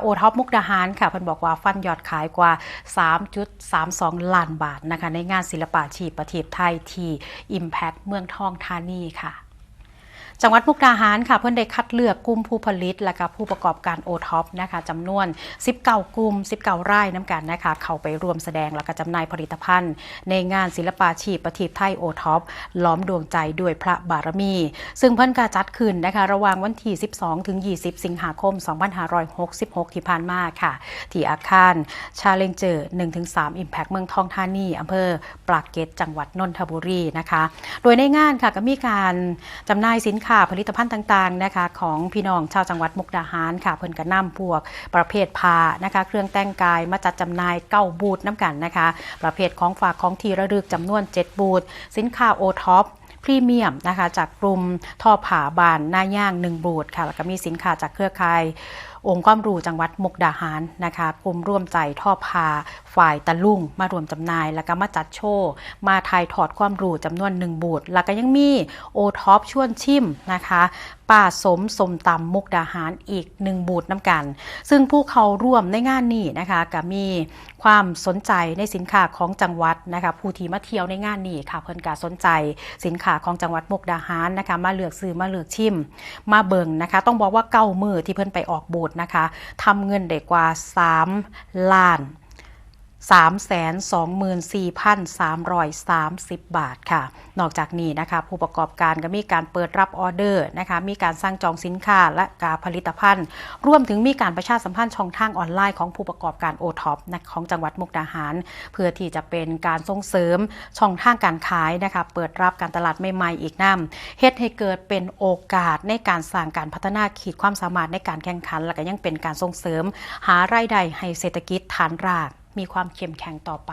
โอท็อปมุกดาหารค่ะเพิ่นบอกว่าฟันยอดขายกว่า 3.32 ล้านบาทนะคะในงานศิลปะชีพประเทศไทยที่ Impact เมืองทองธานีค่ะ จังหวัดมุกดาหารค่ะเพื่อนได้คัดเลือกกลุ่มผู้ผลิต และก็ผู้ประกอบการโอท็อปนะคะจำนวน 19 กลุ่ม 19รายน้ำกันนะคะเข้าไปรวมแสดงและก็จำหน่ายผลิตภัณฑ์ ในงานศิลปาชีพประทีปไทยโอท็อปล้อมดวงใจด้วยพระบารมี ซึ่งเพิ่อนกาจัดขึ้นนะคะระหว่างวันที่ 12 ถึง 20 สิงหาคม 2566 ที่ผ่านมาค่ะ ที่อาคาร Challenger 1-3 Impact เมืองทองธานีอำเภอปรากเกร็ดจังหวัดนนทบุรีนะคะ โดยในงานค่ะก็มีการจำหน่ายสินค้าผลิตภัณฑ์ต่างๆนะคะของพี่น้องชาวจังหวัดมุกดาหารค่ะเพิ่นกระนำพวกประเภทผ้านะคะเครื่องแต่งกายมาจัดจำหน่ายเก้าบูธน้ากันนะคะ ประเภทของฝากของที่ระลึกจำนวน 7 บูธสินค้าโอท็อปพรีเมียมนะคะจากกลุ่มท่อผาบานหน้าย่างหนึ่งบูธค่ะแล้วก็มีสินค้าจากเครือข่าย องค์ความรู้จังหวัดมุกดาหารนะคะกลุ่มร่วมใจทอพาฝ่ายตะลุ่งมารวมจำหน่าย แล้วก็มาจัดโชว์ มาถ่ายถอดความรู้จำนวนหนึ่งบูธแล้วก็ยังมีโอท็อปชวนชิมนะคะป้าสมสมตำมุกดาหารอีกหนึ่งบูธน้ำกัน ซึ่งผู้เขาร่วมในงานนี้นะคะก็มีความสนใจในสินค้าของจังหวัดนะคะผู้ที่มาเที่ยวในงานนี้ค่ะเพิ่นก็สนใจสินค้าของจังหวัดมุกดาหารนะคะมาเลือกซื้อมาเลือกชิม มาเบิ่งนะคะ ต้องบอกว่าเก้ามือที่เพิ่นไปออกบูธนะคะทำเงินได้กว่า 3 ล้าน 324,330 บาทค่ะ นอกจากนี้นะคะ ผู้ประกอบการก็มีการเปิดรับออเดอร์นะคะ มีการสร้างจองสินค้าและการผลิตภัณฑ์ รวมถึงมีการประชาสัมพันธ์ช่องทางออนไลน์ของผู้ประกอบการโอท็อปของจังหวัดมุกดาหาร เพื่อที่จะเป็นการส่งเสริมช่องทางการขายนะคะ เปิดรับการตลาดใหม่ๆอีกน้ำเฮ็ดให้เกิดเป็นโอกาสในการสร้างการพัฒนาขีดความสามารถในการแข่งขัน และก็ยังเป็นการส่งเสริม หารายได้ให้เศรษฐกิจฐานราก มีความเข้มแข็งต่อไป